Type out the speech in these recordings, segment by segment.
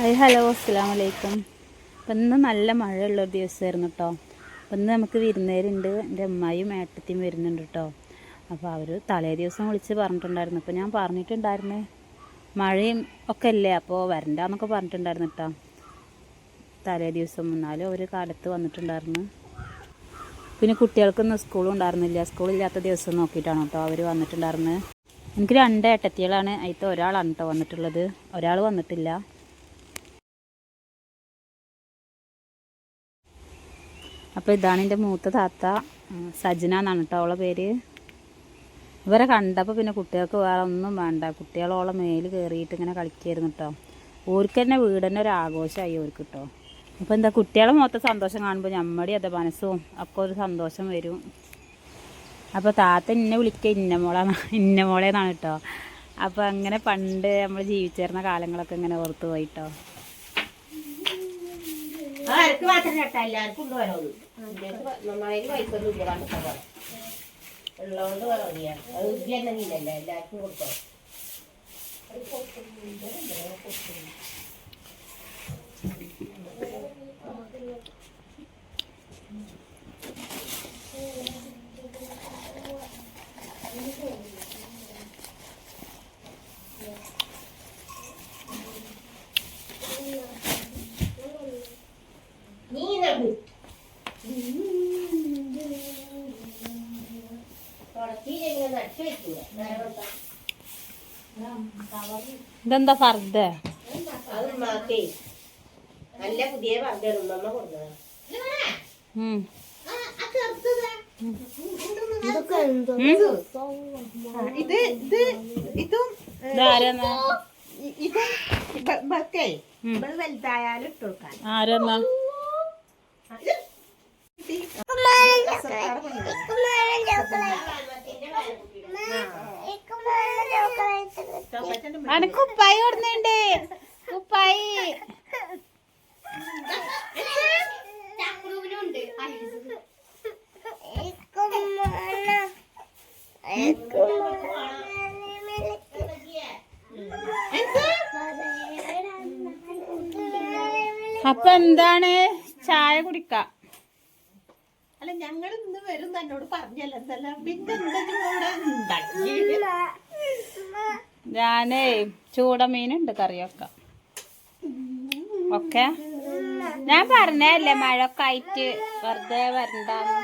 Hi hello അസ്സാം വലൈക്കും അപ്പം ഇന്ന് നല്ല മഴയുള്ള ഒരു ദിവസമായിരുന്നു കേട്ടോ അപ്പം ഇന്ന് നമുക്ക് വിരുന്നേരുണ്ട്. എന്റെ അമ്മായും ഏട്ടത്തിയും വരുന്നുണ്ട് കേട്ടോ അപ്പോൾ അവർ തലേ ദിവസം വിളിച്ച് പറഞ്ഞിട്ടുണ്ടായിരുന്നു. അപ്പോൾ ഞാൻ പറഞ്ഞിട്ടുണ്ടായിരുന്നു മഴയും ഒക്കെ അല്ലേ അപ്പോൾ വരണ്ടെന്നൊക്കെ പറഞ്ഞിട്ടുണ്ടായിരുന്നു കേട്ടോ തലേ ദിവസം എന്നാലും അവർ കാലത്ത് വന്നിട്ടുണ്ടായിരുന്നു. പിന്നെ കുട്ടികൾക്കൊന്നും സ്കൂളും ഉണ്ടായിരുന്നില്ല. സ്കൂളില്ലാത്ത ദിവസം നോക്കിയിട്ടാണ് കേട്ടോ അവർ വന്നിട്ടുണ്ടായിരുന്നത്. എനിക്ക് രണ്ട് ഏട്ടത്തികളാണ്. അതിൽ ഒരാളാണ് കേട്ടോ വന്നിട്ടുള്ളത്. ഒരാൾ വന്നിട്ടില്ല. അപ്പോൾ ഇതാണ് എന്റെ മൂത്ത താത്ത സജന എന്നാണ് കേട്ടോ അവളെ പേര്. ഇവരെ കണ്ടപ്പോൾ പിന്നെ കുട്ടികൾക്ക് വേറെ ഒന്നും വേണ്ട. കുട്ടികളോളം മേൽ കയറിയിട്ട് ഇങ്ങനെ കളിക്കായിരുന്നു കേട്ടോ ഓർക്ക് തന്നെ വീട് തന്നെ ഒരു ആഘോഷമായി ഓർക്ക് കേട്ടോ അപ്പോൾ എന്താ കുട്ടികളെ മൊത്തം സന്തോഷം കാണുമ്പോൾ നമ്മുടെ അതെ മനസ്സും ഒക്കെ ഒരു സന്തോഷം വരും. അപ്പോൾ താത്ത ഇന്നെ വിളിക്കുക ഇന്നമോളാണ് ഇന്നമോളേന്നാണ് കേട്ടോ അപ്പോൾ അങ്ങനെ പണ്ട് നമ്മൾ ജീവിച്ചിരുന്ന കാലങ്ങളൊക്കെ ഇങ്ങനെ ഓർത്ത് പോയിട്ടോ ആർക്ക് മാത്രം കേട്ടാ എല്ലാവർക്കും ഉണ്ട് നന്നായി പൈസ ഒന്നും ഇല്ല ഉള്ളതുകൊണ്ട് പറയാം അത് ഇല്ലെന്നില്ലല്ലോ എല്ലാവർക്കും കൊടുത്തോ? ഇതെന്താ ഫർദ നല്ല പുതിയ. ഇത് ഇത് ഇതും ഇതും ബക്കേ വലുതായാലും ഇട്ട് കൊടുക്കാൻ ആരെന്നാ അനക്ക് കുപ്പായി കൊടുന്നുണ്ട്. അപ്പൊ എന്താണ്? ചായ കുടിക്ക. അല്ല ഞങ്ങൾ ഇന്ന് വരും തന്നോട് പറഞ്ഞല്ലോ എന്തല്ല പിന്നെ ഞാനേ ചൂടമീനുണ്ട് കറിയൊക്കെ. ഓക്കെ ഞാൻ പറഞ്ഞല്ലേ മഴയൊക്കെ ആയിട്ട് വെറുതെ വരണ്ടാന്ന്.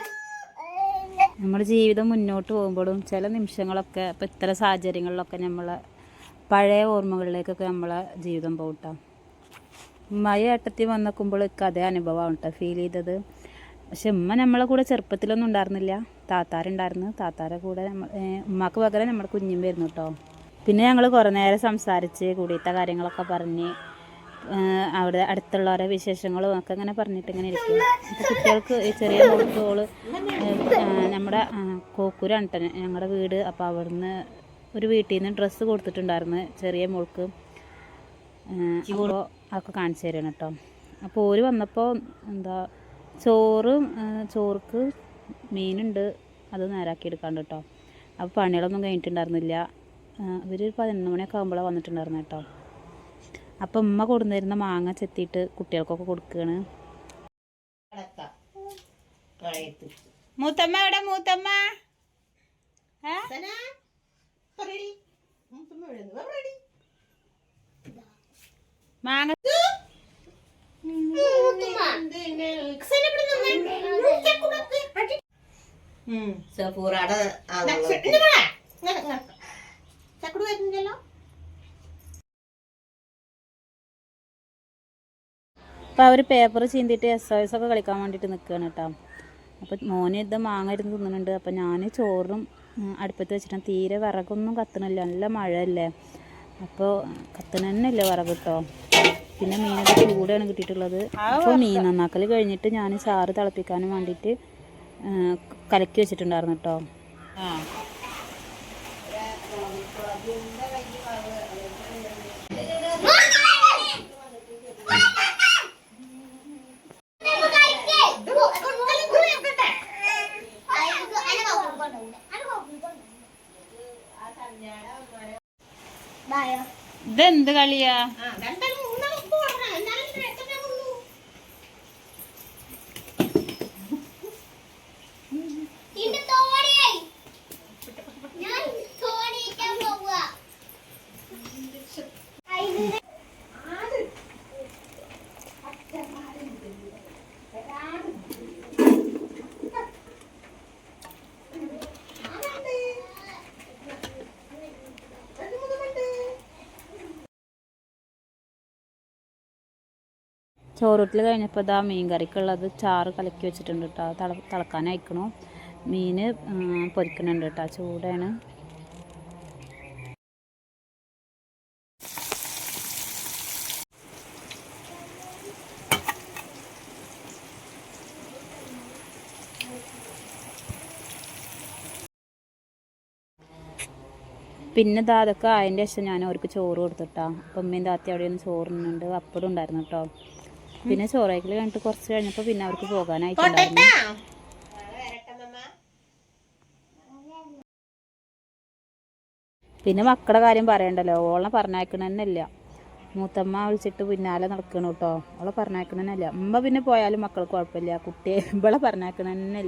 നമ്മുടെ ജീവിതം മുന്നോട്ട് പോകുമ്പോഴും ചില നിമിഷങ്ങളൊക്കെ ഇപ്പം ഇത്തരം സാഹചര്യങ്ങളിലൊക്കെ നമ്മൾ പഴയ ഓർമ്മകളിലേക്കൊക്കെ നമ്മളെ ജീവിതം പോകട്ടാം മഴ ഏട്ടത്തി വന്നേക്കുമ്പോൾ അതേ അനുഭവമാണ് കേട്ടോ ഫീൽ ചെയ്തത്. പക്ഷെ ഉമ്മ നമ്മളെ കൂടെ ചെറുപ്പത്തിലൊന്നും ഉണ്ടായിരുന്നില്ല. താത്താരുണ്ടായിരുന്നു. താത്താരെ കൂടെ നമ്മൾ ഉമ്മക്ക് പകരം നമ്മുടെ കുഞ്ഞും വരുന്നു കേട്ടോ പിന്നെ ഞങ്ങൾ കുറേ നേരം സംസാരിച്ച് കൂടിയിട്ട കാര്യങ്ങളൊക്കെ പറഞ്ഞ് അവിടെ അടുത്തുള്ളവരെ വിശേഷങ്ങളും ഒക്കെ ഇങ്ങനെ പറഞ്ഞിട്ട് ഇങ്ങനെ ഇരിക്കും കുട്ടികൾക്ക് ചെറിയ കുട്ടികൾ നമ്മുടെ കോക്കൂരാണ് കേട്ടോ ഞങ്ങളുടെ വീട്. അപ്പോൾ അവിടുന്ന് ഒരു വീട്ടിൽ നിന്ന് ഡ്രസ്സ് കൊടുത്തിട്ടുണ്ടായിരുന്നു ചെറിയ മോൾക്ക്. അപ്പോൾ അതൊക്കെ കാണിച്ചു തരണം കേട്ടോ അപ്പോൾ ഓര് വന്നപ്പോൾ എന്താ ചോറും ചോറുക്ക് മീനുണ്ട്. അത് നേരാക്കി എടുക്കാണ്ട് കേട്ടോ അപ്പോൾ പണികളൊന്നും കഴിഞ്ഞിട്ടുണ്ടായിരുന്നില്ല. ഇവർ പതിനൊന്ന് മണിയൊക്കെ ആകുമ്പോഴാണ് വന്നിട്ടുണ്ടായിരുന്നു കേട്ടോ അപ്പം ഉമ്മ കൊടുന്നിരുന്ന മാങ്ങ ചെത്തിയിട്ട് കുട്ടികൾക്കൊക്കെ കൊടുക്കുകയാണ് മൂത്തമ്മ എവിടെ? മൂത്തമ്മ. മാങ്ങ സഫൂറാടെ. ചക്കുട് വരുന്നില്ലല്ലോ. അപ്പോൾ അവർ പേപ്പർ ചീന്തിയിട്ട് എസ് ഒ എസ് ഒക്കെ കളിക്കാൻ വേണ്ടിട്ട് നിൽക്കുകയാണ് കേട്ടോ അപ്പോൾ മോന് ഇത് മാങ്ങ ഇരുന്ന് തിന്നുന്നുണ്ട്. അപ്പോൾ ഞാൻ ചോറും അടുപ്പത്ത് വെച്ചിട്ടാണ്. തീരെ വിറകൊന്നും കത്തണില്ല. നല്ല മഴയല്ലേ. അപ്പോൾ കത്തണ തന്നെ ഇല്ല വിറക് കേട്ടോ പിന്നെ മീനൊക്കെ ചൂടാണ് കിട്ടിയിട്ടുള്ളത്. അപ്പോൾ മീൻ നന്നാക്കൽ കഴിഞ്ഞിട്ട് ഞാൻ ചാറ് തിളപ്പിക്കാനും വേണ്ടിയിട്ട് കലക്കി വെച്ചിട്ടുണ്ടായിരുന്നു കേട്ടോ. ഇതെന്ത് കളിയാ ആ, രണ്ടാളും മൂന്നാളും ഇപ്പൊ ഓടണേ. ചോറൂട്ടിൽ കഴിഞ്ഞപ്പോൾ ഇതാ മീൻ കറിക്കുള്ളത്. ചാറ് കലക്കി വെച്ചിട്ടുണ്ട് കേട്ടോ തള തിളക്കാനയക്കണു മീൻ പൊരിക്കണുണ്ട് കേട്ടോ ചൂടാണ്. പിന്നെ ഇതാ അതൊക്കെ അതിന്റെ ശേഷം ഞാൻ അവർക്ക് ചോറ് കൊടുത്തിട്ടാ അപ്പം ഉമ്മയും താത്തി അവിടെ നിന്ന് ചോറുന്നുണ്ട് അപ്പടും ഉണ്ടായിരുന്നു കേട്ടോ പിന്നെ ചോറേക്കൽ കഴിഞ്ഞിട്ട് കുറച്ച് കഴിഞ്ഞപ്പോൾ പിന്നെ അവർക്ക് പോകാനായിട്ടുണ്ടായിരുന്നു പിന്നെ മക്കളുടെ കാര്യം പറയണ്ടല്ലോ. ഓളെ പറഞ്ഞയക്കണ തന്നെ ഇല്ല മൂത്തമ്മ വിളിച്ചിട്ട് പിന്നാലെ നടക്കണം കേട്ടോ ഓളെ പറഞ്ഞയക്കണ തന്നെ ഉമ്മ പിന്നെ പോയാലും മക്കൾക്ക് കുഴപ്പമില്ല. കുട്ടിയെ ഇവളെ പറഞ്ഞയക്കണ തന്നെ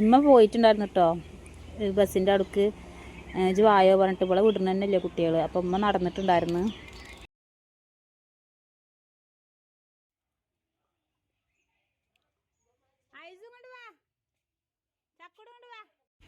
ഇമ്മ പോയിട്ടുണ്ടായിരുന്നു കേട്ടോ ബസ്സിന്റെ അടുക്ക്. ജുവായോ വായോ പറഞ്ഞിട്ട് ഇവിടെ വിടണ തന്നെയല്ലേ കുട്ടികൾ അപ്പം ഉമ്മ നടന്നിട്ടുണ്ടായിരുന്നു.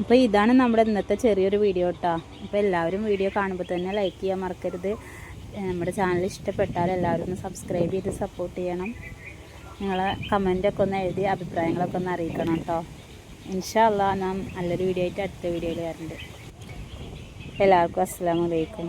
അപ്പോൾ ഇതാണ് നമ്മുടെ ഇന്നത്തെ ചെറിയൊരു വീഡിയോ കേട്ടോ അപ്പോൾ എല്ലാവരും വീഡിയോ കാണുമ്പോൾ തന്നെ ലൈക്ക് ചെയ്യാൻ മറക്കരുത്. നമ്മുടെ ചാനൽ ഇഷ്ടപ്പെട്ടാൽ എല്ലാവരും ഒന്ന് സബ്സ്ക്രൈബ് ചെയ്ത് സപ്പോർട്ട് ചെയ്യണം. നിങ്ങളെ കമന്റൊക്കെ ഒന്ന് എഴുതി അഭിപ്രായങ്ങളൊക്കെ ഒന്ന് അറിയിക്കണം കേട്ടോ ഇൻഷാ നാം നല്ലൊരു വീഡിയോ ആയിട്ട് അടുത്ത വീഡിയോയിൽ വരുന്നുണ്ട് എല്ലാവർക്കും അസ്സാം വലൈക്കും